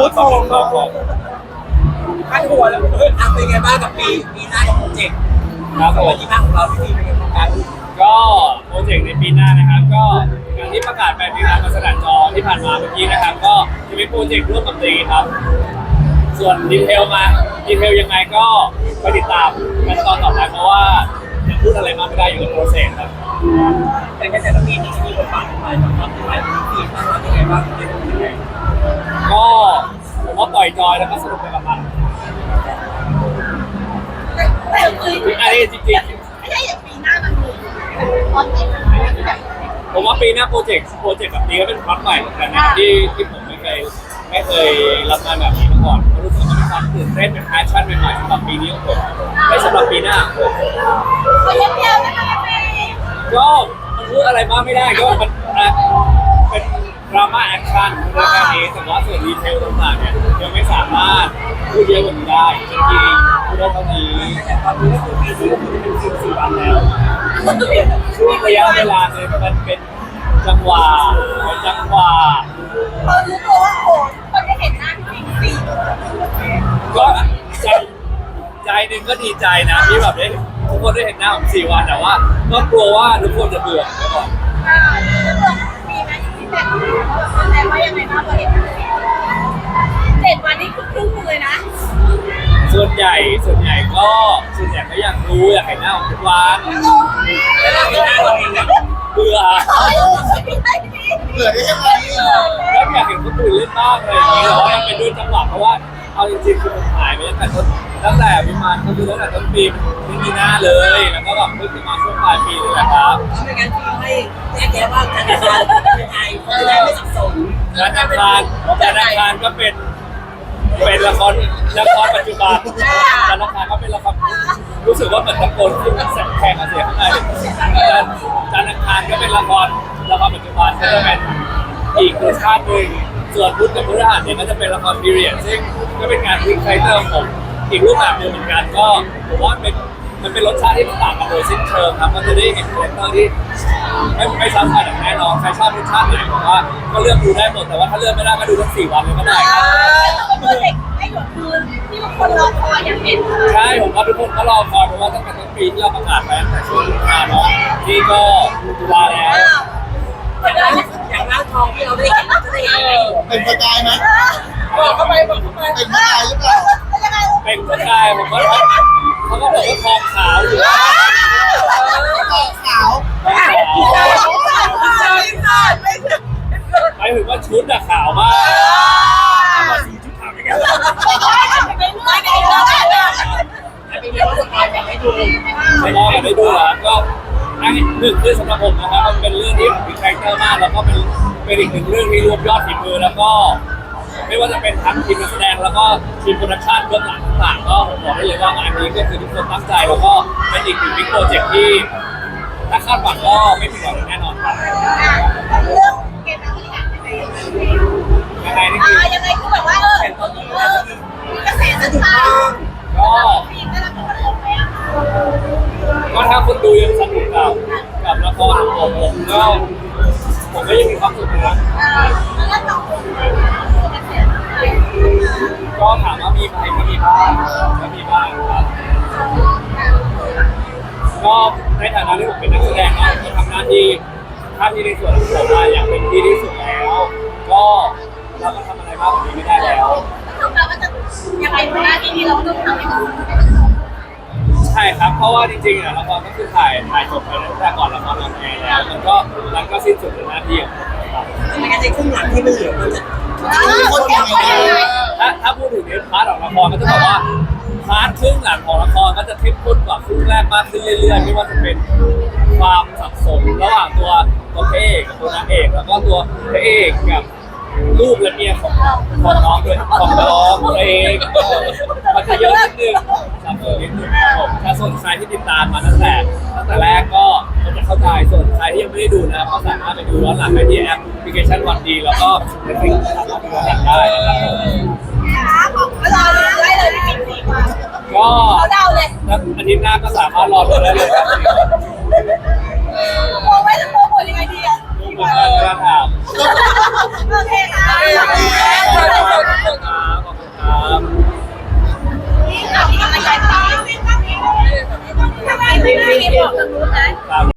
รู้ตรงครับผมขั้นหัวแล้วเอออะเป็นไงบ้างกับปีปีหน้ากับโปรเจกต์ครับผวัสมดีมากของเราที่มีเป็นโครงการก็โปรเจกต์ในปีหน้านะครับก็อย่างที่ประกาศไปในงานมาสนัดจอที่ผ่านมาเมื่อกี้นะครับ ก็จะเป็นโปรเจกต์ร่วมกับตีครับ ส่วนดีเทลมาดีเทลยังไงก็ไปติดตามกันตอนต่อไปเพราะว่ายังพูดอะไรมากไม่ได้อยู่ในโปรเซสครับเป็นแค่แต่ละปีที่มีบทบา แล้วก็สนุกไปกับมันแต่คืออันนี้จริงไม่ใช่อย่างปีหน้ามันมีคอนเซ็ปต์อะไรที่แบบๆผมว่าปีหน้าโปรเจกต์โปรเจกต์แบบนี้ก็เป็นพล็อตใหม่เหมือนกันนะที่ที่ผมไม่เคยไม่เคยรับงานแบบนี้มาก่อนก็รู้สึกว่ามีความตื่นเต้นเป็นแพชชั่นใหม่ๆสำหรับปีนี้ของผมไม่สำหรับปีหน้าของผม เขาเที่ยวนะคะแม่ก็มันพูดอะไรมากไม่ได้ก็มันอะเป็น ดราม่าแอคชั่นเรื่องแค่นี้แต่ว่าส่วนดีเทลต่างๆเนี่ยยังไม่สามารถพูดเยอะกว่านี้ได้จริงๆพูดได้เท่านี้แต่ตอนนี้ก็คือปีนี้ก็คือเป็นสิบสี่วันแล้วช่วงระยะเวลาเนี่ยมันเป็นจังหวะเป็นจังหวะพอรู้ตัวว่าโอ้คนได้เห็นหน้าพี่สี่ก็ใจใจหนึ่งก็ดีใจนะที่แบบได้ทุกคนได้เห็นหน้าผมสี่วันแต่ว่าก็กลัวว่าทุกคนจะเบื่อไปก่อน ยังไงบ้างพอเห็นเจ็ดวันนี้คือครึ่งเลยนะส่วนใหญ่ส่วนใหญ่ก็ส่วนใหญ่ก็อยากรู้อยากเห็นหน้าผมทุกวันแล้วเราไม่ได้เราเองนะเบื่อไม่ใช่พี่เกิดได้ยังไงแล้วอยากเห็นคนอื่นเล่นบ้างอะไรอย่างนี้แต่ว่ามันเป็นด้วยจังหวะเพราะว่าเอาจริงๆคือผมหายไปตั้งแต่ต้นตั้งแต่วิมานก็คือตั้งแต่ต้นปีไม่มีหน้าเลยแล้วก็แบบเพิ่งมาช่วงปลายปีนี่แหละครับ จันทร์อังคารจันทร์อังคารก็เป็นเป็นละครละครปัจจุบันจันทร์อังคารก็เป็นละครรู้สึกว่าเหมือนตะโกนขึ้นแสงแข่งกับเสียงข้างในจันทร์จันทร์อังคารก็เป็นละครละครปัจจุบันก็จะเป็นอีกรสชาติหนึ่งส่วนพุทธกับพฤหัสเนี่ยก็จะเป็นละครพีเรียดซึ่งก็เป็นการพลิกไคเตอร์ของผมอีกรูปแบบหนึ่งเหมือนกันก็ผมว่าเป็น มันเป็นรสชาติที่ต่างกันโดยสิ้นเชิงครับก็จะได้เห็นคาแรคเตอร์ที่ไม่ไม่ซ้ำกันอย่างแน่นอนใครชอบรสชาติไหนผมว่าก็เลือกดูได้หมดแต่ว่าถ้าเลือกไม่ได้ก็ดูทั้งสี่วันเลยก็ได้ครับเป็นโปรเจกต์ให้หยดคืนที่บางคนรอคอยอย่างเห็นใช่ผมว่าทุกคนก็รอคอยเพราะว่าตั้งแต่ต้นปีที่เราประกาศไปตั้งแต่ช่วงตุลาเนาะนี่ก็ตุลาแล้วอย่างร่างอยางร่างทองที่เราได้เห็นจะได้เห็นเป็นประกายไหมบอกเข้าไปบอกเข้าไปเป็นประกายหรือเปล่าเป็นกระชายผมว่า อันนี้หนึ่งคือสำหรับผมนะครับมันเป็นเรื่องที่มีคาแรคเตอร์มาก แล้วก็เป็นเป็นอีกหนึ่งเรื่องที่รวมยอดฝีมือแล้วก็ ไม่ว่าจะเป็นทั้งทีมนักแสดงแล้วก็ทีมโปรดักชั่นเบื้องหลังต่างๆก็ผมบอกได้เลยว่างานนี้ก็คือทุกคนตั้งใจแล้วก็เป็นอีกหนึ่งบิ๊กโปรเจกต์ที่ถ้าคาดหวังก็ไม่ผิดหวังแน่นอนครับเรื่องเกมนักบริหารยังไงยังไงนี่อ่าคือยังไงคือแบบว่าเออ ก็ผมก็ยังมีความสุขนะก็ถามว่ามีไหมก็มีบ้างก็มีบ้างครับก็ในฐานะที่ผมเป็นนักแสดงก็ทำหน้าที่หน้าที่ในส่วนของผมมาอย่างเต็มที่ที่สุดแล้ว ก็เราก็ทำอะไรมากกว่านี้ไม่ได้แล้ว ยังไงหน้าที่นี้เราต้องทำให้มัน ครับ เพราะว่าจริงๆอะละครก็คือถ่ายถ่ายจบไปตั้งแต่ก่อนละครออนแอร์แล้วมันก็มันก็สิ้นสุดในหน้าที่ของผมครับไม่งั้นในครึ่งหลังที่มันเหลือมันจะคนยังไงถ้าถ้าพูดถึงในพาร์ทของละครก็จะบอกว่าพาร์ทครึ่งหลังของละครก็จะเข้มข้นกว่าครึ่งแรกมากขึ้นเรื่อยๆไม่ว่าจะเป็นความสับสนระหว่างตัวตัวพระเอกกับตัวนางเอกแล้วก็ตัวพระเอกกับลูกและเมียของของน้ ไม่ได้ดูนะเพราะสามารถไปดูย้อนหลังได้ที่แอปพลิเคชันวันดี แล้วก็เน็ตฟลิกสาดูย้อนหลังได้นะครับก็เดาเลยอันนี้หน้าก็สามารถรอดูได้เลยครับโมไม่ต้งโมโหยังไงดีอะโมโหกระถางโอเคค่ะ